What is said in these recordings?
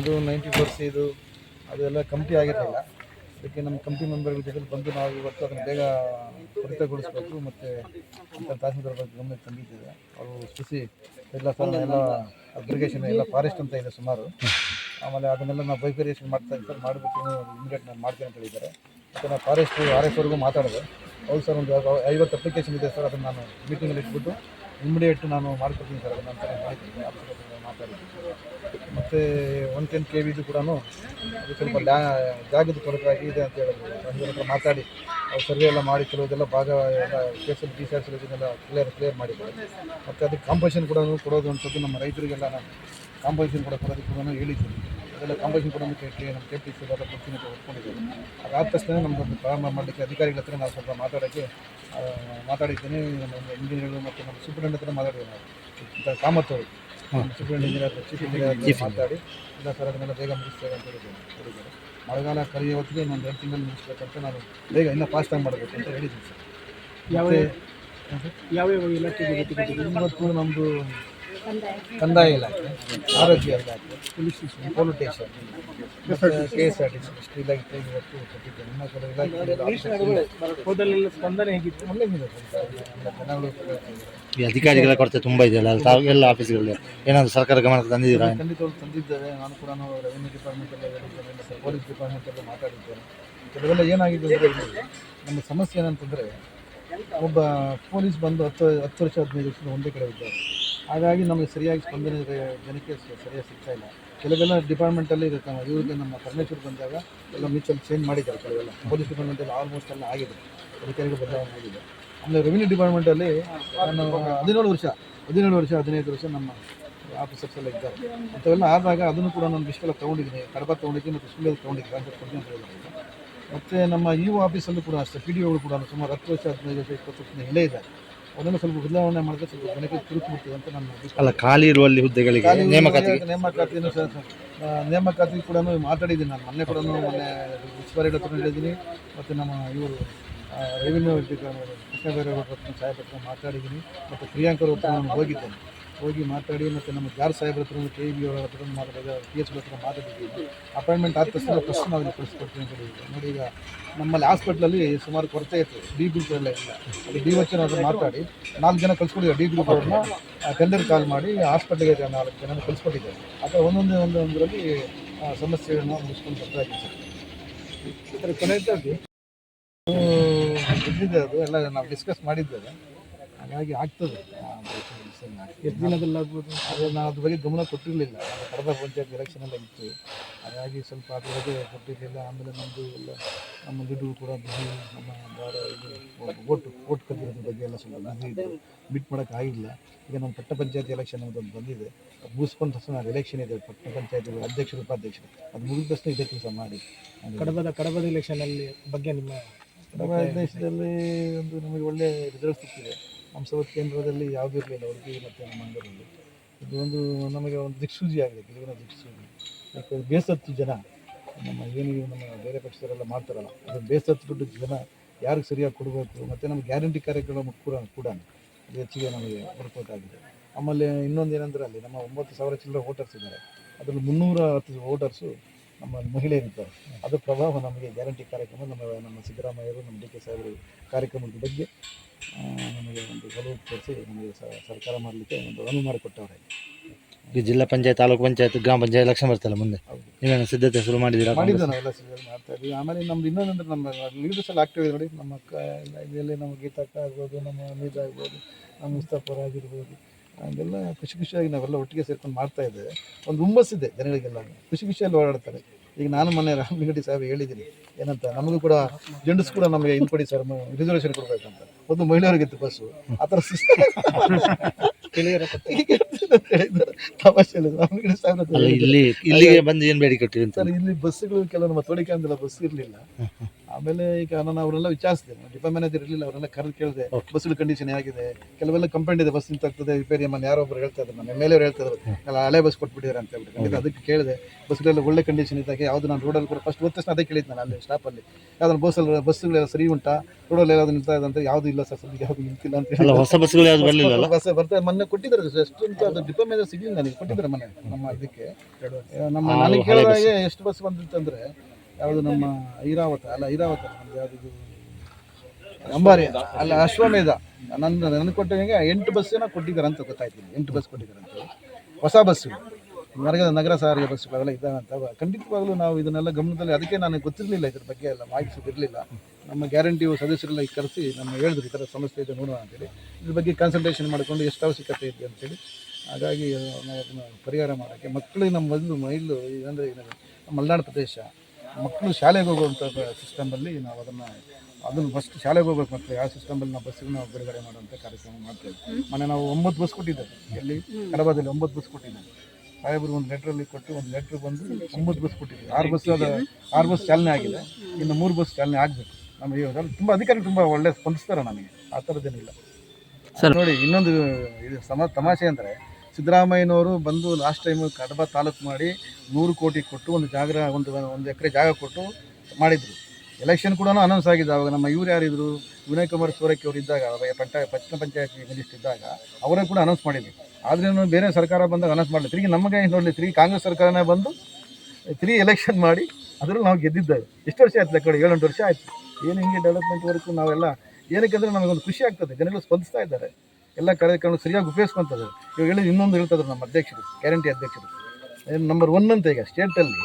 ಅದು ninety force ಇದು ಅದೆಲ್ಲ ಕಂಪ್ನಿ ಆಗಿರಲಿಲ್ಲ. ಅದಕ್ಕೆ ನಮ್ಮ ಕಂಪ್ನಿ ಮೆಂಬರ್ಗಳ ಜೊತೆ ಬಂದು ನಾವು ಇವತ್ತು ಅದನ್ನು ಬೇಗ ತ್ವರಿತಗೊಳಿಸಬೇಕು ಮತ್ತು ತಹಸೀಲ್ದಾರ್ ಬಗ್ಗೆ ಗಮನಕ್ಕೆ ತಂದಿದ್ದೇವೆ. ಅವರು ಕೃಷಿ, ಎಲ್ಲ ಸಹ ಎಲ್ಲ ಅಗ್ರಿಗೇಷನ್ ಎಲ್ಲ ಫಾರೆಸ್ಟ್ ಅಂತ ಇದೆ ಸುಮಾರು. ಆಮೇಲೆ ಅದನ್ನೆಲ್ಲ ನಾವು ಬೈಫರಿಯೇಷನ್ ಮಾಡ್ತಾ ಇದ್ದಾರೆ ಮಾಡಬೇಕು ಇಮಿಡಿಯೇಟ್ ನಾನು ಮಾಡ್ತೀನಿ ಅಂತ ಹೇಳಿದ್ದಾರೆ. ಮತ್ತು ನಾವು ಫಾರೆಸ್ಟ್ ಆರ್ ಎಸ್ ಅವ್ರಿಗೂ ಮಾತಾಡಿದೆ. ಹೌದು ಸರ್ ಒಂದು ಐವತ್ತು ಅಪ್ಲಿಕೇಶನ್ ಇದೆ ಸರ್, ಅದನ್ನು ನಾನು ಮೀಟಿಂಗಲ್ಲಿ ಇಟ್ಬಿಟ್ಟು ಇಮಿಡಿಯೇಟ್ ನಾನು ಮಾಡ್ಕೊಡ್ತೀನಿ ಸರ್ ಹತ್ರ ಮಾತಾಡಿದ್ದೀನಿ ಮತ್ತು ಒನ್ ಟೆನ್ ಕೆ ವಿದು ಕೂಡ ಸ್ವಲ್ಪ ಡ್ಯಾ ಜಾಗದ ಕೊರತೆ ಆಗಿದೆ ಅಂತ ಹೇಳಿದ್ರು ಹತ್ರ ಮಾತಾಡಿ, ಅವ್ರು ಸರ್ವೆ ಎಲ್ಲ ಮಾಡಿ, ಕೆಲವುದೆಲ್ಲ ಭಾಗ ಎಲ್ಲ ಕೇಸಲ್ಲಿ ಡಿ ಸಿ ಆರ್ ಇದನ್ನೆಲ್ಲ ಕ್ಲಿಯರ್ ಕ್ಲಿಯರ್ ಮಾಡಿದ್ದಾರೆ ಮತ್ತು ಅದಕ್ಕೆ ಕಾಂಪೋಸಿಷನ್ ಕೂಡ ಕೊಡೋದು ಅಂತದ್ದು ನಮ್ಮ ರೈತರಿಗೆಲ್ಲ ನಾನು ಕಾಂಪೋಸಿಷನ್ ಕೂಡ ಕೊಡೋದಕ್ಕೆ ಕೂಡ ಹೇಳಿದ್ದೀನಿ. ಅದೆಲ್ಲ ಕಾಂಪಿಟೇಷನ್ ಕೂಡ ಕೇಳಿ ನಮ್ಮ ಕೆ ಪಿ ಸಿ ಎಲ್ಲ ಪ್ರತಿನಿಧಿ ಒಪ್ಕೊಂಡಿದ್ದೇವೆ. ಅದಾದ ತಕ್ಷಣ ನಮ್ಮದೊಂದು ಪ್ರಾರಂಭ ಮಾಡಲಿಕ್ಕೆ ಅಧಿಕಾರಿಗಳ ಹತ್ರ ನಾವು ಸ್ವಲ್ಪ ಮಾತಾಡೋಕ್ಕೆ ಮಾತಾಡಿದ್ದೀನಿ. ನಮ್ಮ ಇಂಜಿನಿಯರ್ಗಳು ಮತ್ತು ನಮ್ಮ ಸೂಪರಿಂಟೆಂಡೆಂಟ್ ಹತ್ರ ಮಾತಾಡಿದ್ದೀನಿ ನಾವು. ಕಾಮತ್ ಅವರು. ಸೂಪರಿಂಟ್ ಇಂಜಿನಿಯರ್ ಚೀಫ್ ಇಂಜಿನಿಯರ್ ಹತ್ರ ಮಾತಾಡಿ ಇಲ್ಲ ಸರ್ ಅದನ್ನೆಲ್ಲ ಬೇಗ ಮುಗಿಸ್ತೇವೆ ಅಂತ ಹೇಳಿದ್ದೀನಿ. ಹೇಳಿದ್ದಾರೆ. ಮಳೆಗಾಲ ಕರೆಯೋ ಹೊತ್ತಿಗೆ ಇನ್ನೊಂದು ಎರಡು ತಿಂಗಳು ಮುಗಿಸ್ಬೇಕಂತ ನಾನು ಬೇಗ ಇನ್ನೂ ಫಾಸ್ಟಾಗಿ ಮಾಡಬೇಕು ಅಂತ ಹೇಳಿದ್ದೀನಿ ಸರ್ ಯಾವ ಯಾವ ಯಾವ್ಯಾವ ಇಲಾಖೆಗೆ? ಇವತ್ತು ನಮ್ಮದು ಕಂದಾಯ ಇಲಾಖೆ ಆರೋಗ್ಯ ಇಲಾಖೆ police station police station K S R T C ಇಷ್ಟು ಇಲಾಖೆ ಇವತ್ತು ಕೊಟ್ಟಿದ್ದೇನೆ ನಿಮ್ಮ ಕೆಲವು ಇಲಾಖೆ ಹೋದಲ್ಲೆಲ್ಲ ಸ್ಪಂದನೆ ಹೇಗಿತ್ತು? ಒಳ್ಳೆದಿದೆ ಎಲ್ಲ ಜನಗಳು ಕೇಳ್ತಾ ಇದ್ದಾರೆ. ಈ ಅಧಿಕಾರಿಗಳ ಕೊರತೆ ತುಂಬ ಇದೆಯಲ್ಲ? ಅಲ್ಲಿ ತಾವು ಎಲ್ಲ ಆಫೀಸ್ಗಳಲ್ಲಿ ಏನಾದರೂ ಸರ್ಕಾರ ಗಮನಕ್ಕೆ ತಂದಿದ್ದೀರಾ? ಖಂಡಿತವಾಗಿ ತಂದಿದ್ದೇವೆ ನಾನು ಕೂಡ ರೆವಿನ್ಯೂ ಡಿಪಾರ್ಟ್ಮೆಂಟ್ ಎಲ್ಲ ಹೇಳಿದ್ದೇನೆ. ಪೊಲೀಸ್ ಡಿಪಾರ್ಟ್ಮೆಂಟ್ ಎಲ್ಲ ಮಾತಾಡಿದ್ದೇನೆ. ಕೆಲವೆಲ್ಲ ಏನಾಗಿದೆ ಅಂದರೆ ನಮ್ಮ ಸಮಸ್ಯೆ ಏನಂತಂದರೆ ಒಬ್ಬ ಪೊಲೀಸ್ ಬಂದು ಹತ್ತು ಹತ್ತು ವರ್ಷ ಹದಿನೈದು ವರ್ಷದ ಒಂದೇ ಕಡೆ ಇದ್ದಾರೆ. ಹಾಗಾಗಿ ನಮಗೆ ಸರಿಯಾಗಿ ಸ್ಪಂದನೆ ಜನಕ್ಕೆ ಸರಿಯಾಗಿ ಸಿಗ್ತಾ ಇಲ್ಲ. ಕೆಲವೆಲ್ಲ ಡಿಪಾರ್ಟ್ಮೆಂಟಲ್ಲಿ ಇರುತ್ತೆ ಇವ್ರಿಗೆ ನಮ್ಮ ಪರಮೇಶ್ವರ್ ಬಂದಾಗ ಎಲ್ಲ ಮ್ಯೂಚುವಲ್ ಚೇಂಜ್ ಮಾಡಿದ್ದಾರೆ ಕೆಲವೆಲ್ಲ. ಪೊಲೀಸ್ ಡಿಪಾರ್ಟ್ಮೆಂಟಲ್ಲಿ ಆಲ್ಮೋಸ್ಟ್ ಎಲ್ಲ ಆಗಿದೆ. ಅಧಿಕಾರಿಗಳು ಬದಲಾವಣೆ ಆಗಿದೆ. ಆಮೇಲೆ ರೆವಿನ್ಯೂ ಡಿಪಾರ್ಟ್ಮೆಂಟಲ್ಲಿ ನಾನು ಹದಿನೇಳು ವರ್ಷ ಹದಿನೇಳು ವರ್ಷ, ಹದಿನೈದು ವರ್ಷ ನಮ್ಮ ಆಫೀಸರ್ಸ್ ಎಲ್ಲ ಇದ್ದಾರೆ. ಅಂಥವೆಲ್ಲ ಆದಾಗ ಅದನ್ನು ಕೂಡ ನಾನು ಬಿಸ್ಕೆಲ್ಲ ತೊಗೊಂಡಿದ್ದೀನಿ. ಕಡಬ ತೊಗೊಂಡಿದ್ದೀನಿ ಮತ್ತು ಸುಳ್ಳು ತೊಗೊಂಡಿದ್ದೀನಿ. ಅಂತ ಮತ್ತು ನಮ್ಮ ಒ ಆಫೀಸಲ್ಲೂ ಕೂಡ ಅಷ್ಟೇ ಪಿ ಡಿ ಒಗಳು ಕೂಡ ಸುಮಾರು ಹತ್ತು ವರ್ಷ, ಹದಿನೈದು ವರ್ಷ, ಇಪ್ಪತ್ತು ವರ್ಷ ಇಲ್ಲೇ ಇದೆ ಅದನ್ನು ಸ್ವಲ್ಪ ಬದಲಾವಣೆ ಮಾಡಿದ್ರೆ ಸ್ವಲ್ಪ ಜನಕ್ಕೆ ತಿರುಗಿ ಅಂತ ನನ್ನ ಅಲ್ಲ ಖಾಲಿ ಇರುವಲ್ಲಿ ಹುದ್ದೆಗಳಿಗೆ ನೇಮಕಾತಿ ನೇಮಕಾತಿಯನ್ನು ಆ, ನೇಮಕಾತಿ ಕೂಡ ಮಾತಾಡಿದ್ದೀನಿ. ನಾನು ಮೊನ್ನೆ ಕೂಡ ಮೊನ್ನೆ ಉಸ್ತುವಾರಿ ಹತ್ರ ಹೇಳಿದ್ದೀನಿ. ಮತ್ತು ನಮ್ಮ ಇವರು ರೆವಿನ್ಯೂ ಕೃಷ್ಣ ಬೈರೇಗೌಡರ ಸಾಹೇಬ್ ಹತ್ರ ಮಾತಾಡಿದ್ದೀನಿ. ಮತ್ತು ಪ್ರಿಯಾಂಕರ್ ಹತ್ರ ನಾನು ಹೋಗಿದ್ದೇನೆ. ಹೋಗಿ ಮಾತಾಡಿ ಮತ್ತು ನಮ್ಮ ಜಾರ್ ಸಾಹೇಬ್ರ ಹತ್ರ ಕೆ ಬಿ ಅವರ ಹತ್ರ ಮಾತಾಡಿದ ಪಿ ಎಚ್ ಹತ್ರ ಮಾತಾಡಿದ್ದೀವಿ ಅಪಾಯಿಂಟ್ಮೆಂಟ್ ಆದ ತಕ್ಷಣ ಫಸ್ಟ್ ನಾವು ಇಲ್ಲಿ ಕಳಿಸ್ಕೊಡ್ತೀನಿ ಅಂತ ಹೇಳಿದ್ವಿ ನೋಡಿ ಈಗ ನಮ್ಮಲ್ಲಿ ಹಾಸ್ಪಿಟ್ಲಲ್ಲಿ ಸುಮಾರು ಕೊರತೆ ಇತ್ತು. ಡಿ ಗ್ರೂಪ್ ಎಲ್ಲ ಇಲ್ಲ. ಅದು ಡಿ ವಚ್ಚನ ಹತ್ರ ಮಾತಾಡಿ, ನಾಲ್ಕು ಜನ ಕಳಿಸ್ಕೊಟ್ಟಿದ್ದಾರೆ ಡಿ ಗ್ರೂಪ್ ಅವ್ರನ್ನ. ಟೆಂಡರ್ ಕಾಲ್ ಮಾಡಿ ಹಾಸ್ಪಿಟ್ಲಿಗೆ ನಾಲ್ಕು ಜನ ಕಳಿಸ್ಕೊಟ್ಟಿದ್ದಾರೆ. ಅಥವಾ ಒಂದೊಂದು, ಒಂದೊಂದೇ ಒಂದು ಒಂದರಲ್ಲಿ ಸಮಸ್ಯೆಗಳನ್ನ ಮುಗಿಸ್ಕೊಂಡು ಬರ್ತಾ ಇದ್ದೀವಿ ಸರ್. ಕೊನೆಯದಾಗಿ ಇದ್ದಿದೆ ಅದು, ಎಲ್ಲ ನಾವು ಡಿಸ್ಕಸ್ ಮಾಡಿದ್ದೇವೆ. ಹಾಗಾಗಿ ಆಗ್ತದೆ. ಎಷ್ಟು ದಿನದಲ್ಲಿ ಆಗ್ಬೋದು ಅದು ನಾನು ಅದ್ರ ಬಗ್ಗೆ ಗಮನ ಕೊಟ್ಟಿರಲಿಲ್ಲ. ಕಡಬ ಪಂಚಾಯತ್ ಎಲೆಕ್ಷನ್ ಎಲ್ಲ ಇತ್ತು. ಹಾಗಾಗಿ ಸ್ವಲ್ಪ ಅದ್ರ ಬಗ್ಗೆ ಕೊಟ್ಟಿರಲಿಲ್ಲ. ಆಮೇಲೆ ನಮ್ಮದು ಎಲ್ಲ ನಮ್ಮ ದುಡ್ಡು ಕೂಡ ಬಿಸಿ ನಮ್ಮ ಇದು ಓಟು ಓಟ್ ಕದ್ದಿರೋದ್ರ ಬಗ್ಗೆ ಎಲ್ಲ ಸ್ವಲ್ಪ ಬಿಸಿ ಇದ್ದು ಬಿಟ್ ಮಾಡೋಕೆ ಆಗಿಲ್ಲ. ಈಗ ನಮ್ಮ ಪಟ್ಟ ಪಂಚಾಯತ್ ಎಲೆಕ್ಷನ್ ಅನ್ನೋದೊಂದು ಬಂದಿದೆ. ಅದು ಮುಗಿಸ್ಕೊಂಡ ತಕ್ಷಣ ಅದು ಎಲೆಕ್ಷನ್ ಇದೆ. ಪಟ್ಟ ಪಂಚಾಯತ್ ಅಧ್ಯಕ್ಷರು ಉಪಾಧ್ಯಕ್ಷರು. ಅದು ಮುಗಿದ ತಕ್ಷಣ ಇದೇ ಕೆಲಸ ಮಾಡಿ. ಕಡಬದ ಕಡಬದ ಎಲೆಕ್ಷನಲ್ಲಿ ಬಗ್ಗೆ ನಿಮ್ಮ ಕಡಬ ದೇಶದಲ್ಲಿ ಒಂದು ನಮಗೆ ಒಳ್ಳೆಯ ರಿಸಲ್ಟ್ ಸಿಕ್ಕಿದೆ ನಮ್ಮ ಕೇಂದ್ರದಲ್ಲಿ ಯಾವುದೂ ಇರಲಿಲ್ಲ ಉಡುಪಿ ಮತ್ತು ಮಂಗಳೂರಲ್ಲಿ ಇದು ಒಂದು ನಮಗೆ ಒಂದು ದಿಕ್ಸೂಜಿ ಆಗಿದೆ ಗೆಲುವಿನ ದಿಕ್ಸೂಜಿ. ಯಾಕಂದರೆ ಬೇಸತ್ತು ಜನ. ನಮ್ಮ ಏನು ನಮ್ಮ ಬೇರೆ ಪಕ್ಷದವರೆಲ್ಲ ಮಾಡ್ತಾರಲ್ಲ ಅದು ಬೇಸತ್ತು ಜನ ಯಾರಿಗೆ ಸರಿಯಾಗಿ ಕೊಡಬೇಕು, ಮತ್ತು ನಮ್ಮ ಗ್ಯಾರಂಟಿ ಕಾರ್ಯಕ್ರಮ ಕೂಡ ಕೂಡ ಅದು ಹೆಚ್ಚಿಗೆ ನಮಗೆ ವರ್ಕೌಟ್ ಆಗಿದೆ ಆಮೇಲೆ ಇನ್ನೊಂದು ಏನಂದರೆ ಅಲ್ಲಿ ನಮ್ಮ ಒಂಬತ್ತು ಸಾವಿರ ಚಿಲ್ಲರೆ ವೋಟರ್ಸ್ ಇದ್ದಾರೆ. ಅದರಲ್ಲಿ ಮುನ್ನೂರ ಹತ್ತು ವೋಟರ್ಸು ನಮ್ಮ ಮಹಿಳೆಯರಿದ್ದಾರೆ ಅದು ಪ್ರಭಾವ ನಮಗೆ ಗ್ಯಾರಂಟಿ ಕಾರ್ಯಕ್ರಮ, ನಮ್ಮ ನಮ್ಮ ಸಿದ್ದರಾಮಯ್ಯರು, ನಮ್ಮ ಡಿ ಕೆ ಸಾಹೇಬರು ಕಾರ್ಯಕ್ರಮದ ಬಗ್ಗೆ ನಮಗೆ ಒಂದು ಒಲವು ತೋರಿಸಿ ನಮಗೆ ಸರ್ಕಾರ ಮಾಡಲಿಕ್ಕೆ ಒಂದು ಅನುವು ಮಾಡಿಕೊಟ್ಟವ್ರೆ. ಈ ಜಿಲ್ಲಾ ಪಂಚಾಯತ್ ತಾಲೂಕು ಪಂಚಾಯತ್ ಗ್ರಾಮ ಪಂಚಾಯತ್ ಎಲೆಕ್ಷನ್ ಬರ್ತಲ್ಲ ಮುಂದೆ. ನೀವೇನು ಸಿದ್ಧತೆ ಶುರು ಮಾಡಿದ್ದೀರಾ? ಮಾಡಿದ್ದೆ ನಾವೆಲ್ಲ ಸಿದ್ಧತೆ ಮಾಡ್ತಾ ಇದ್ವಿ ಆಮೇಲೆ ನಮ್ದು ಇನ್ನೊಂದಂದ್ರೆ ನಮ್ಮ ಲೀಡರ್ಸ್ ಎಲ್ಲ ಆಕ್ಟಿವ್ ಇದೆ ನೋಡಿ. ನಮ್ಮ ಅಕ್ಕ ಇದೆಲ್ಲ ನಮ್ಮ ಗೀತಕ್ಕ ಆಗ್ಬೋದು ನಮ್ಮ ಅಮಿತ್ ಆಗ್ಬೋದು ನಮ್ಮ ಮುಸ್ತಫರ್ ಆಗಿರ್ಬೋದು. ಹಾಗೆಲ್ಲ ಖುಷಿ ಖುಷಿಯಾಗಿ ನಾವೆಲ್ಲ ಒಟ್ಟಿಗೆ ಸೇರ್ಕೊಂಡು ಮಾಡ್ತಾ ಇದ್ದೇವೆ. ಒಂದು ಹುಮ್ಮಸ್ಸಿದೆ ಜನಗಳಿಗೆಲ್ಲ. ಖುಷಿ ಖುಷಿಯಲ್ಲಿ ಓಡಾಡ್ತಾರೆ ಈಗ ನಾನು ಮೊನ್ನೆ ರಾಮಲಿಂಗಡಿ ಸಾಹೇಬ್ ಹೇಳಿದ್ದೀನಿ. ಏನಂತ ನಮಗೂ ಕೂಡ ಜೆಂಡಸ್ ಕೂಡ ನಮಗೆ ಇನ್ ಕೊಡಿ ಸರ್ ರಿಸರ್ವೇಷನ್ ಕೊಡಬೇಕಂತ. ಒಂದು ಮಹಿಳೆಯರಿಗಿತ್ತು ಬಸ್ಸು ಆ ಥರ ಸಿಸ್ಟಮ್ ಇಲ್ಲ ಇಲ್ಲಿಗೆ ಬಂದು ಏನು ಬೇಡಿಕೆ ಇಲ್ಲಿ ಬಸ್ಸುಗಳು ಕೆಲವು ನಮ್ಮ ತೋಡಿಕೆ ಅಂದಲ್ಲ ಬಸ್ ಇರಲಿಲ್ಲ. ಆಮೇಲೆ ಈಗ ನಾನು ಅವರೆಲ್ಲ ವಿಚಾರಿಸಿದೆ ಡಿಪೋ ಮ್ಯಾನೇಜರ್ ಇರಲಿಲ್ಲ ಅವರೆಲ್ಲ ಕರೆದು ಕೇಳಿದೆ. ಬಸ್ಗಳ ಕಂಡೀಷನ್ ಹೇಗಿದೆ? ಕೆಲವೆಲ್ಲ ಕಂಪ್ಲೇಂಟ್ ಇದೆ ಬಸ್ ನಿಂತಾಗ್ತದೆ ರಿಪೇರಿ ಅಮ್ಮ ಯಾರೋ ಒಬ್ಬರು ಹೇಳ್ತಾ ಇದ್ದಾರೆ ನಮ್ಮ ಮೇಲೆ ಹೇಳ್ತಾ ಇದ್ರು. ಎಲ್ಲ ಹಳೆ ಬಸ್ ಕೊಟ್ಬಿಟ್ಟಿದ್ದಾರೆ ಅಂತ ಹೇಳ್ಬಿಟ್ಟು. ಖಂಡಿತ ಅದಕ್ಕೆ ಕೇಳಿದೆ. ಬಸ್ಗಳೆಲ್ಲ ಒಳ್ಳೆ ಕಂಡೀಷನ್ ಇದ್ದಾಗ ಯಾವುದು ನಾನು ರೋಡಲ್ಲಿ ಕೂಡ ಫಸ್ಟ್ ಗೊತ್ತಷ್ಟು ಅದೇ ಕೇಳಿದ್ದೆ ನಾನು ಅಲ್ಲಿ ಸ್ಟಾಪಲ್ಲಿ ಯಾವ್ದು ಬಸ್ಸಲ್ಲಿ ಬಸ್ಗಳೆಲ್ಲ ಸರಿ ಉಂಟಾ? ರೋಡಲ್ಲಿ ಯಾವ್ದು ನಿಲ್ತಾ ಇದೆ ಅಂತ ಯಾವುದು ಇಲ್ಲ ಸರ್ ಸದ್ಯಕ್ಕೆ ಯಾವುದು ನಿಂತಿಲ್ಲ ಅಂತ ಹೇಳಿ ಹೊಸ ಬಸ್ಗಳು ಯಾವ್ದು ಬರಲಿಲ್ಲ ಬಸ್ ಬರ್ತಾರೆ ಮೊನ್ನೆ ಕೊಟ್ಟಿದ್ದಾರೆ ಸರ್ ಎಷ್ಟು ಅಂತ ಅದು ಡಿಪೋ ಮ್ಯಾನೇಜರ್ ಸಿಗಲಿಲ್ಲ ನನಗೆ. ಕೊಟ್ಟಿದ್ದಾರೆ ಮನೆ ನಮ್ಮ ಇದಕ್ಕೆ. ನಮ್ಮ ನನಗೆ ಕೇಳಿದಾಗೆ ಎಷ್ಟು ಬಸ್ ಬಂದಿತ್ತಂದ್ರೆ ಯಾವುದು ನಮ್ಮ ಐರಾವತ, ಅಲ್ಲ ಐರಾವತ ಯಾವುದು ಅಂಬಾರಿ, ಅಲ್ಲ ಅಶ್ವಮೇಧ. ನನ್ನ ನನಗೆ ಕೊಟ್ಟಂಗೆ ಎಂಟು ಬಸ್ಸನ್ನ ಕೊಟ್ಟಿದ್ದಾರೆ ಅಂತ ಗೊತ್ತಾಯ್ತು ಎಂಟು ಬಸ್ ಕೊಟ್ಟಿದ್ದಾರೆ ಅಂತ. ಹೊಸ ಬಸ್ಸು ನಗರ ನಗರ ಸಾರಿಗೆ ಬಸ್ಸುಗಳೆಲ್ಲ ಇದ್ದಾವಂತ ಖಂಡಿತವಾಗ್ಲೂ ನಾವು ಇದನ್ನೆಲ್ಲ ಗಮನದಲ್ಲಿ ಅದಕ್ಕೆ ನನಗೆ ಗೊತ್ತಿರಲಿಲ್ಲ ಇದ್ರ ಬಗ್ಗೆ ಎಲ್ಲ ಮಾಹಿತಿ ಇರಲಿಲ್ಲ ನಮ್ಮ ಗ್ಯಾರಂಟಿ ಸದಸ್ಯರೆಲ್ಲ ಕರೆಸಿ ನಮ್ಮ ಹೇಳಿದ್ರು ಈ ಥರ ಸಮಸ್ಯೆ ಇದೆ ನೋಡೋಣ ಅಂತೇಳಿ ಇದ್ರ ಬಗ್ಗೆ ಕನ್ಸಲ್ಟೇಷನ್ ಮಾಡಿಕೊಂಡು ಎಷ್ಟು ಅವಶ್ಯಕತೆ ಇದೆ ಅಂತೇಳಿ ಹಾಗಾಗಿ ನಾವು ಪರಿಹಾರ ಮಾಡೋಕ್ಕೆ ಮಕ್ಕಳಿಗೆ ನಮ್ಮ ಮೊದಲು ಮೈಲು ಅಂದರೆ ಮಲೆನಾಡು ಪ್ರದೇಶ. ಮಕ್ಕಳು ಶಾಲೆಗೆ ಹೋಗುವಂಥ ಸಿಸ್ಟಮಲ್ಲಿ ನಾವು ಅದನ್ನು ಅದನ್ನು ಫಸ್ಟ್ ಶಾಲೆಗೆ ಹೋಗ್ಬೇಕು ಮತ್ತೆ ಯಾವ ಸಿಸ್ಟಮಲ್ಲಿ ನಾವು ಬಸ್ಸಿಗೆ ನಾವು ಬಿಡುಗಡೆ ಮಾಡುವಂಥ ಕಾರ್ಯಕ್ರಮ ಮಾಡ್ತೇವೆ. ಮೊನ್ನೆ ನಾವು ಒಂಬತ್ತು ಬಸ್ ಕೊಟ್ಟಿದ್ದೇವೆ. ಎಲ್ಲಿ? ಕಲಬಾದಲ್ಲಿ ಒಂಬತ್ತು ಬಸ್ ಕೊಟ್ಟಿದ್ದೇವೆ. ಸಾಹೇಬರು ಒಂದು ಲೆಟ್ರಲ್ಲಿ ಕೊಟ್ಟು ಒಂದು ಲೆಟ್ರ್ ಬಂದು ಒಂಬತ್ತು ಬಸ್ ಕೊಟ್ಟಿದ್ದೀವಿ. ಆರು ಬಸ್ ಅದು ಆರು ಬಸ್ ಚಾಲನೆ ಆಗಿದೆ. ಇನ್ನು ಮೂರು ಬಸ್ ಚಾಲನೆ ಆಗಬೇಕು. ನಮಗೆ ಇವಾಗ ತುಂಬ ಅಧಿಕಾರಿ ತುಂಬ ಒಳ್ಳೆ ಸ್ಪಂದಿಸ್ತಾರೆ ನಮಗೆ. ಆ ಥರದ್ದೇನಿಲ್ಲ ನೋಡಿ ಇನ್ನೊಂದು ಇದು ಸಮ ತಮಾಷೆ ಅಂದರೆ ಸಿದ್ದರಾಮಯ್ಯನವರು ಬಂದು ಲಾಸ್ಟ್ ಟೈಮ್ ಕಡಬ ತಾಲೂಕು ಮಾಡಿ ನೂರು ಕೋಟಿ ಕೊಟ್ಟು ಒಂದು ಜಾಗ, ಒಂದು ಒಂದು ಎಕರೆ ಜಾಗ ಕೊಟ್ಟು ಮಾಡಿದರು. ಎಲೆಕ್ಷನ್ ಕೂಡ ಅನೌನ್ಸ್ ಆಗಿದೆ. ಅವಾಗ ನಮ್ಮ ಇವ್ರು ಯಾರಿದ್ರು? ವಿನಯ್ ಕುಮಾರ್ ಸೋರಕ್ಕೆ ಅವರು ಇದ್ದಾಗ ಪಂಚ ಪಟ್ಟಣ ಪಂಚಾಯತ್ ಮಿನಿಸ್ಟರ್ ಇದ್ದಾಗ ಅವರೇ ಕೂಡ ಅನೌನ್ಸ್ ಮಾಡಿದ್ರು. ಆದ್ರೂ ಬೇರೆ ಸರ್ಕಾರ ಬಂದಾಗ ಅನೌನ್ಸ್ ಮಾಡಲಿ ತಿರುಗಿ ನಮಗೆ ನೋಡಲಿ, ತಿರುಗಿ ಕಾಂಗ್ರೆಸ್ ಸರ್ಕಾರನೇ ಬಂದು ತಿರುಗಿ ಎಲೆಕ್ಷನ್ ಮಾಡಿ ಅದರಲ್ಲಿ ನಾವು ಗೆದ್ದಿದ್ದೇವೆ ಎಷ್ಟು ವರ್ಷ ಆಯ್ತು ಲೆಕ್ಕ ಏಳೆಂಟು ವರ್ಷ ಆಯ್ತು. ಏನು ಹಿಂಗೆ ಡೆವಲಪ್ಮೆಂಟ್ ವರ್ಕ್ ನಾವೆಲ್ಲ ಏನಕ್ಕೆ ಅಂದರೆ ನಮಗೊಂದು ಖುಷಿ ಆಗ್ತದೆ. ಜನಗಳು ಸ್ಪಂದಿಸ್ತಾ ಇದ್ದಾರೆ. ಎಲ್ಲ ಕಾರ್ಯಕ್ರಮ ಸರಿಯಾಗಿ ಉಪಯೋಗಿಸ್ಕೊಂತದೆ. ಇವಾಗ ಹೇಳಿದ್ರು ಇನ್ನೊಂದು ಹೇಳ್ತದ್ರು ನಮ್ಮ ಅಧ್ಯಕ್ಷರು ಗ್ಯಾರಂಟಿ ಅಧ್ಯಕ್ಷರು. ನಂಬರ್ ಒನ್ ಅಂತ ಈಗ ಸ್ಟೇಟಲ್ಲಿ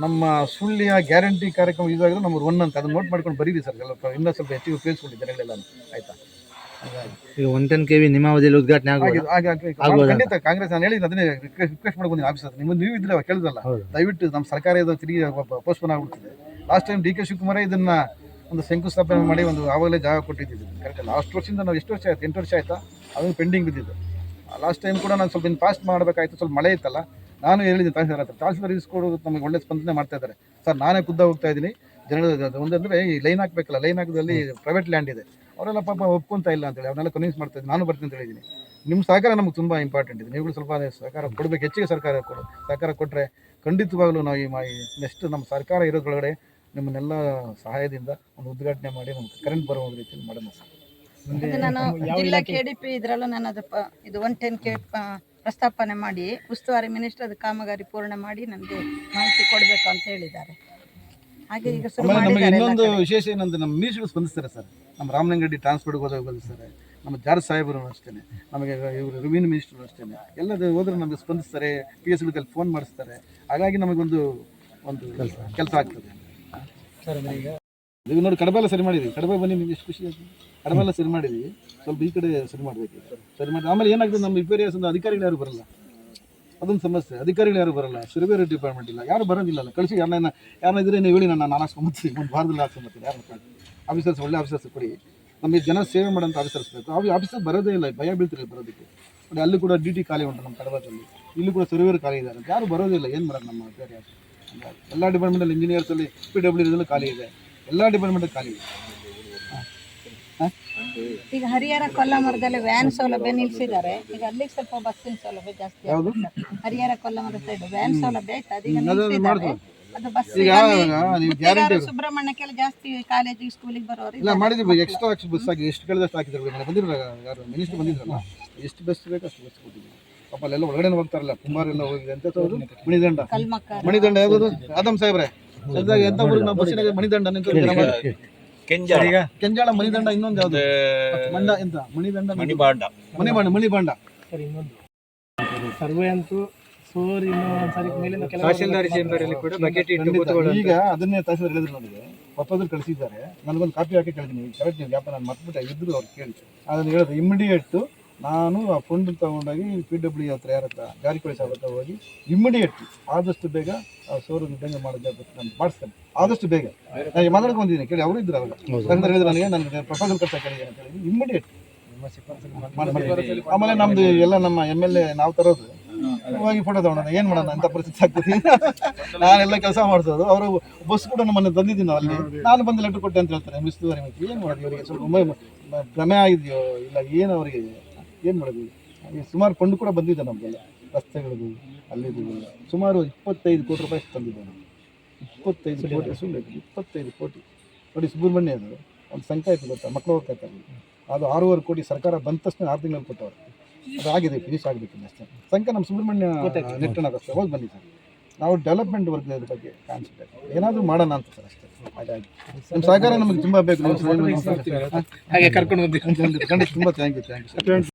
ನಮ್ಮ ಸುಳ್ಳಿಯ ಗ್ಯಾರಂಟಿ ಕಾರ್ಯಕ್ರಮ ಇದಾಗಿದ್ರೆ ನಂಬರ್ ಒನ್ ಅಂತ ಅದನ್ನ ನೋಟ್ ಮಾಡ್ಕೊಂಡು ಬರೀರಿ ಸರ್ ಎಲ್ಲ ಇನ್ನೂ ಸ್ವಲ್ಪ ಹೆಚ್ಚಿಗೆ ಉಪಯೋಗಿಸ್ಕೊಳ್ಳಿ ಜನಗಳೆಲ್ಲ ಆಯ್ತಾ? ಈಗ ಒನ್ ಟೆನ್ ಕೆ ವಿ ನಿಮ್ಮ ಅವಧಿಯಲ್ಲಿ ಉದ್ಘಾಟನೆ ಹಾಗೆ- ಖಂಡಿತ ಕಾಂಗ್ರೆಸ್ ನಾನು ಹೇಳಿದ್ರೆ ಅದನ್ನೇ ರಿಕ್ವೆಸ್ಟ್ ರಿಕ್ವೆಸ್ಟ್ ಮಾಡ್ಕೊಂಡು ಆಫೀಸ್ ನಿಮ್ಮ ನೀವು ಇದ್ರೆ ಕೇಳಿದ್ರಲ್ಲ. ದಯವಿಟ್ಟು ನಮ್ಮ ಸರ್ಕಾರ ಇದು ತಿರುಗಿ ಪೋಸ್ಟ್ಪೋನ್ ಆಗ್ಬಿಡ್ತದೆ. ಲಾಸ್ಟ್ ಟೈಮ್ ಡಿ ಕೆ ಶಿವಕುಮಾರೇ ಇದನ್ನ ಒಂದು ಶಂಕುಸ್ಥಾಪನೆ ಮಾಡಿ ಒಂದು ಆವಾಗಲೇ ಜಾಗ ಕೊಟ್ಟಿದ್ದೀವಿ. ಕರೆಕ್ಟ್ ಲಾಸ್ಟ್ ವರ್ಷದಿಂದ ನಾವು ಎಷ್ಟು ವರ್ಷ ಆಯ್ತು? ಎಂಟು ವರ್ಷ ಆಯ್ತಾ? ಅದನ್ನು ಪೆಂಡಿಂಗ್ ಬಿದ್ದಿದ್ದು. ಲಾಸ್ಟ್ ಟೈಮ್ ಕೂಡ ನಾನು ಸ್ವಲ್ಪ ಇನ್ನು ಪಾಸ್ಟ್ ಮಾಡಬೇಕಾಯ್ತು. ಸ್ವಲ್ಪ ಮಳೆ ಇತ್ತಲ್ಲ ನಾನು ಹೇಳಿದ್ದೀನಿ ತಹಸೀಲ್ದಾರ್ ಹತ್ರ. ತಹಸೀಲ್ದಾರ್ ಇಸ್ಕೊಡೋದು ನಮಗೆ ಒಳ್ಳೆ ಸ್ಪಂದನೆ ಮಾಡ್ತಾ ಇದ್ದಾರೆ. ಸರ್ ನಾನೇ ಖುದ್ದ ಹೋಗ್ತಾ ಇದ್ದೀನಿ. ಜನರ ಒಂದಂದರೆ ಈ ಲೈನ್ ಹಾಕಬೇಕಲ್ಲ ಲೈನ್ ಹಾಕಿದಲ್ಲಿ ಪ್ರೈವೇಟ್ ಲ್ಯಾಂಡ್ ಇದೆ. ಅವರೆಲ್ಲ ಪಾಪ ಒಪ್ಕೊಂತ ಇಲ್ಲ ಅಂತೇಳಿ ಅವನ್ನೆಲ್ಲ ಕನ್ವಿನ್ಸ್ ಮಾಡ್ತಾ ಇದ್ದೀನಿ ನಾನು ಬರ್ತೀನಿ ಅಂತ ಹೇಳಿದ್ದೀನಿ. ನಿಮ್ಮ ಸಹಕಾರ ನಮಗೆ ತುಂಬ ಇಂಪಾರ್ಟೆಂಟ್ ಇದೆ. ನೀವುಗಳು ಸ್ವಲ್ಪ ಸಹಕಾರ ಕೊಡಬೇಕು ಹೆಚ್ಚಿಗೆ ಸರ್ಕಾರ ಕೊಡು ಸಹಕಾರ ಕೊಟ್ಟರೆ ಖಂಡಿತವಾಗ್ಲೂ ನಾವು ಈ ನೆಕ್ಸ್ಟ್ ನಮ್ಮ ಸರ್ಕಾರ ಇರೋದ್ರೊಳಗಡೆ ನಿಮ್ಮನ್ನೆಲ್ಲ ಸಹಾಯದಿಂದ ಒಂದು ಉದ್ಘಾಟನೆ ಮಾಡಿ ಒಂದು ಕರೆಂಟ್ ಬರೋ ರೀತಿಯಲ್ಲಿ ಮಾಡೋಣ ಸರ್. ಮುಂದೆ ನಾನು ಜಿಲ್ಲಾ ಇಲಾಖೆ ಕೆ ಡಿ ಪಿ ಇದ್ರಲ್ಲೂ ನಾನು ಅದು ಪ- ಇದು ಒನ್ ಟೆನ್ ಕೆ ಪ್ರಸ್ತಾಪನೆ ಮಾಡಿ ಉಸ್ತುವಾರಿ ಮಿನಿಸ್ಟರ್ ಅದು ಕಾಮಗಾರಿ ಪೂರ್ಣ ಮಾಡಿ ನನಗೆ ಮಾಹಿತಿ ಕೊಡಬೇಕು ಅಂತ ಹೇಳಿದ್ದಾರೆ. ಹಾಗೆ ಈಗ ಶುರು ಆಮೇಲೆ ನಮಗೆ ಮಾಡಿದ್ದಾರೆ ಎಲ್ಲ ಇನ್ನೊಂದು ಕಡೆ. ವಿಶೇಷ ಏನಂದ್ರೆ ನಮ್ಮ ಮೀಸಲು ಸ್ಪಂದಿಸ್ತಾರೆ ಸರ್. ನಮ್ಮ ರಾಮಲಿಂಗಡ್ಡಿ ಟ್ರಾನ್ಸ್ಪೋರ್ಟ್ಗೆ ಹೋದಾಗ ಸರ್ ನಮ್ಮ ಜಾರ್ ಸಾಹೇಬರು ಅಷ್ಟೇ ನಮಗೆ ಇವರು ರೆವಿನ್ಯೂ ಮಿನಿಸ್ಟರ್ ಅಷ್ಟೇ ಎಲ್ಲದ ಹೋದ್ರೆ ನಮಗೆ ಸ್ಪಂದಿಸ್ತಾರೆ ಪಿ ಎಸ್ ಫೋನ್ ಮಾಡಿಸ್ತಾರೆ. ಹಾಗಾಗಿ ನಮಗೊಂದು ಒಂದು ಕೆಲಸ ಆಗ್ತದೆ. ಸರ್ ಅಂದ್ರೆ ಈಗ. ನೋಡಿ, ಕಡಬೆಲ್ಲ ಸರಿ ಮಾಡಿದ್ವಿ ಕಡಬ ಬನ್ನಿ, ನಿಮ್ಗೆ ಎಷ್ಟು ಖುಷಿ ಆಯ್ತು? ಕಡಬೆಲ್ಲ ಸರಿ ಮಾಡಿದ್ವಿ ಸ್ವಲ್ಪ ಈ ಕಡೆ ಸರಿ ಮಾಡಬೇಕು. ಸರಿ ಮಾಡಿ ಆಮೇಲೆ ಏನಾಗ್ತದೆ, ನಮ್ಮ ರಿಪೇರಿಯರ್ಸ್ ಒಂದು ಅಧಿಕಾರಿಗಳು ಯಾರು ಬರಲ್ಲ. ಅದೊಂದು ಸಮಸ್ಯೆ. ಅಧಿಕಾರಿಗಳು ಯಾರು ಬರಲ್ಲ. ಸುರಬೇರೆ ಡಿಪಾರ್ಟ್ಮೆಂಟ್ ಇಲ್ಲ. ಯಾರು ಬರೋದಿಲ್ಲ ಕಳಿಸಿ ಯಾರನ್ನ ಯಾರನ್ನ ಇದ್ರೆ ನೀವು ಹೇಳಿ ನಾನು ನಾನು ಹಾಸ್ಕೊಂಬತ್ತೀನಿ ಒಂದು ವಾರದಲ್ಲಿ ಹಾಸ್ಕೊಂಬತ್ತೀನಿ ಯಾರು ಆಫೀಸರ್ಸ್ ಒಳ್ಳೆ ಆಫೀಸರ್ಸ್ ಕೊಡಿ. ನಮಗೆ ಜನ ಸೇವೆ ಮಾಡೋಂಥ ಆಫೀಸರ್ಸ್ ಬೇಕು. ಅವ್ರು ಆಫೀಸರ್ ಬರೋದೇ ಇಲ್ಲ. ಭಯ ಬೀಳ್ತಿರಲಿಲ್ಲ ಬರೋದಕ್ಕೆ. ನೋಡಿ, ಅಲ್ಲಿ ಕೂಡ ಡ್ಯೂಟಿ ಖಾಲಿ ಉಂಟು ನಮ್ಮ ಕಡಬದಲ್ಲಿ. ಇಲ್ಲಿ ಕೂಡ ಸರ್ವೇರ್ ಖಾಲಿ ಇದ್ದಾರೆ ಯಾರು ಬರೋದಿಲ್ಲ ಏನು ಮಾಡೋದು ನಮ್ಮ ಹಂಗಾಗಿ ಎಲ್ಲ ಡಿಪಾರ್ಟ್ಮೆಂಟಲ್ಲಿ ಇಂಜಿನಿಯರ್ಸಲ್ಲಿ ಪಿ ಡಬ್ಲ್ಯೂ ಇದೆಲ್ಲ ಖಾಲಿ ಇದೆ. ಎಲ್ಲ ಡಿಪಾರ್ಟ್ಮೆಂಟ್ ಖಾಲಿ ಇದೆ. ಈಗ ಹರಿಹರ ಕೊಲ್ಲಮರದಲ್ಲಿ ವ್ಯಾನ್ ಸೌಲಭ್ಯ ನಿಲ್ಲಿಸಿದ್ದಾರೆ ಈಗ ಅಲ್ಲಿಗೆ ಸ್ವಲ್ಪ ಬಸ್ಸಿನ ಸೌಲಭ್ಯ ಜಾಸ್ತಿ ಯಾವುದು? ಹರಿಹರ ಕೊಲ್ಲಮರ ಸೈಡ್ ವ್ಯಾನ್ ಸೌಲಭ್ಯ ಆಯ್ತು. ಅದೀಗ ಅದು ಬಸ್ ಈಗ ನೀವು ಗ್ಯಾರಂಟಿ ಸುಬ್ರಹ್ಮಣ್ಯಕ್ಕೆಲ್ಲ ಜಾಸ್ತಿ ಕಾಲೇಜಿಗೆ ಸ್ಕೂಲಿಗೆ ಬರೋರು ಇಲ್ಲ ಮಾಡಿದ್ವಿ ಎಕ್ಸ್ಟ್ರಾ ಬಸ್ ಆಗಿ ಎಷ್ಟು ಕೇಳಿದಷ್ಟು ಹಾಕಿದ್ರು ಬಂದಿರಲ್ಲ ಯಾರು? ಮಿನಿಸ್ಟರ್ ಬಂದಿದ್ರಲ್ಲ? ಎಷ್ಟು ಬಸ್ ಬೇಕು ಅಷ್ಟು ಬಸ್ ಪಾಪ ಅಲ್ಲೆಲ್ಲ ಒಳಗಡೆ ಹೋಗ್ತಾರಲ್ಲ ಕುಂಬಾರೆಲ್ಲ ಹೋಗಿದೆ ಅಂತ ಮಣಿದಂಡ. ಕಲ್ಮಕ್ಕ. ಮಣಿದಂಡ ಯಾವ್ದು? ಆದಮ್ ಸಾಹೇಬ್ರೆ. ಸದ್ಯದಾಗ ಎಂತ ಊರಿಗೆ ನಾವು ಬಸ್ಸಿನಾಗ ಮಣಿದಂಡ ನಿಂತು ಈಗ ಕೆಂಜಾಳ. ಮಣಿದಂಡ ಇನ್ನೊಂದು ಯಾವ್ದು? ಮಂಡ ಎಂತ? ಮಣಿದಂಡ ಮಣಿಬಾಂಡ. ಮಣಿಬಾಂಡ ಮಣಿಬಾಂಡ. ಸರಿ ಇನ್ನೊಂದು. ಸರ್ವೆ ಅಂತೂ. ಈಗ ಅದನ್ನೇ ತಹಸೀಲ್ದಾರ್ ಹೇಳಿದ್ರು ನನಗೆ ಪಪ್ಪದ್ರು ಕಳಿಸಿದ್ದಾರೆ. ನನಗೊಂದು ಕಾಪಿ ಹಾಕಿ ಕೇಳಿದ್ದೀನಿ ಕರೆಕ್ಟ್ ನೀವು ವ್ಯಾಪಾರ ನಾನು ಮರ್ತ್ಬಿಟ್ಟೆ ಇದ್ರು ಅವ್ರು ಕೇಳಿ ಅದನ್ನು ಹೇಳಿದ್ರು ಇಮಿಡಿಯೇಟ್ ನಾನು ಆ ಫಂಡ್ ತಗೊಂಡೋಗಿ ಪಿ ಡಬ್ಲ್ಯೂ ಹತ್ರ ಯಾರ ಹತ್ರ ಸಾಹೇಬ್ ಹತ್ರ ಹೋಗಿ ಇಮಿಡಿಯೇಟ್ ಆದಷ್ಟು ಬೇಗ ಆ ಸೋರು ಇದ್ದಂಗೆ ಮಾಡೋದು ನಾನು ಮಾಡಿಸ್ತೇನೆ. ಆದಷ್ಟು ಬೇಗ. ನಾನು ಮಾತಾಡ್ಕೊಂಡಿದ್ದೀನಿ ಕೇಳಿ ಅವರು ಇದ್ರು ಅವಾಗ. ಯಾಕಂದ್ರೆ ಹೇಳಿದ್ರೆ ನನಗೆ ನನಗೆ ಪ್ರಪೋಸಲ್ ಕಟ್ಟ ಕೇಳಿ ಅಂತ ಹೇಳಿ ಇಮ್ಮಿಡಿಯೇಟ್ ಆಮೇಲೆ ನಮ್ದು ಎಲ್ಲ ನಮ್ಮ ಎಂ ಎಲ್ ಎ ನಾವು ತರೋದು. ಹೋಗಿ ಫೋಟೋ ತಗೊಂಡ ಏನು ಮಾಡೋಣ ಅಂತ ಪರಿಸ್ಥಿತಿ ಆಗ್ತದೆ. ನಾನೆಲ್ಲ ಕೆಲಸ ಮಾಡಿಸೋದು. ಅವರು ಬಸ್ ಕೂಡ ನಮ್ಮನ್ನು ತಂದಿದ್ದೀನಿ ಅಲ್ಲಿ. ನಾನು ಬಂದು ಲೆಟ್ರ್ ಕೊಟ್ಟೆ ಅಂತ ಹೇಳ್ತಾರೆ. ಮಿಸ್ ಏನು ಮಾಡೋದು ಇವರಿಗೆ? ಸ್ವಲ್ಪ ಭ್ರಮೆ ಆಗಿದೆಯೋ ಇಲ್ಲ ಏನು ಅವರಿಗೆ? ಏನು ಮಾಡೋದು? ಈ ಸುಮಾರು ಫಂಡ್ ಕೂಡ ಬಂದಿದೆ ನಮಗೆಲ್ಲ ರಸ್ತೆಗಳಿಗೂ ಅಲ್ಲಿದು. ಸುಮಾರು ಇಪ್ಪತ್ತೈದು ಕೋಟಿ ರೂಪಾಯಿ ತಂದಿದ್ದೆ ನಾನು ಇಪ್ಪತ್ತೈದು ಕೋಟಿ ಸುಮ್ಮನೆ ಇಪ್ಪತ್ತೈದು ಕೋಟಿ. ನೋಡಿ ಸುಬ್ರಹ್ಮಣ್ಯ ಅದು. ಒಂದು ಸಂಖ್ಯೆ ಆಯ್ತು ಗೊತ್ತಾ? ಮಕ್ಕಳು ಹೋಗ್ತಾ ಅದು ಆರೂವರೆ ಕೋಟಿ ಸರ್ಕಾರ ಬಂದ ತಕ್ಷಣ ಆರು ತಿಂಗಳು ಕೊಟ್ಟವ್ರು. ಅದು ಆಗಿದೆ ಫಿನಿಶ್ ಆಗಬೇಕು ಅಷ್ಟೇ. ಸಂಖ್ಯೆ ನಮ್ಮ ಸುಬ್ರಹ್ಮಣ್ಯ ನೆಟ್ಟಣ ರಸ್ತೆ ಹೋಗಿ ಬನ್ನಿ ಸರ್. ನಾವು ಡೆವಲಪ್ಮೆಂಟ್ ವರ್ಕ್ ಇದ್ರ ಬಗ್ಗೆ ಕಾಣಿಸ್ಬೇಕು ಏನಾದರೂ ಮಾಡೋಣ ಅಂತ ಸರ್ ಅಷ್ಟೇ. ಹಾಗಾಗಿ. ನಿಮ್ಮ ಸಹಕಾರ ನಮಗೆ ತುಂಬ ಬೇಕು. ನೀವು. ಹಾಗೆ ಕರ್ಕೊಂಡು ಖಂಡಿತ. ತುಂಬ ಥ್ಯಾಂಕ್ ಯು ಥ್ಯಾಂಕ್ ಯು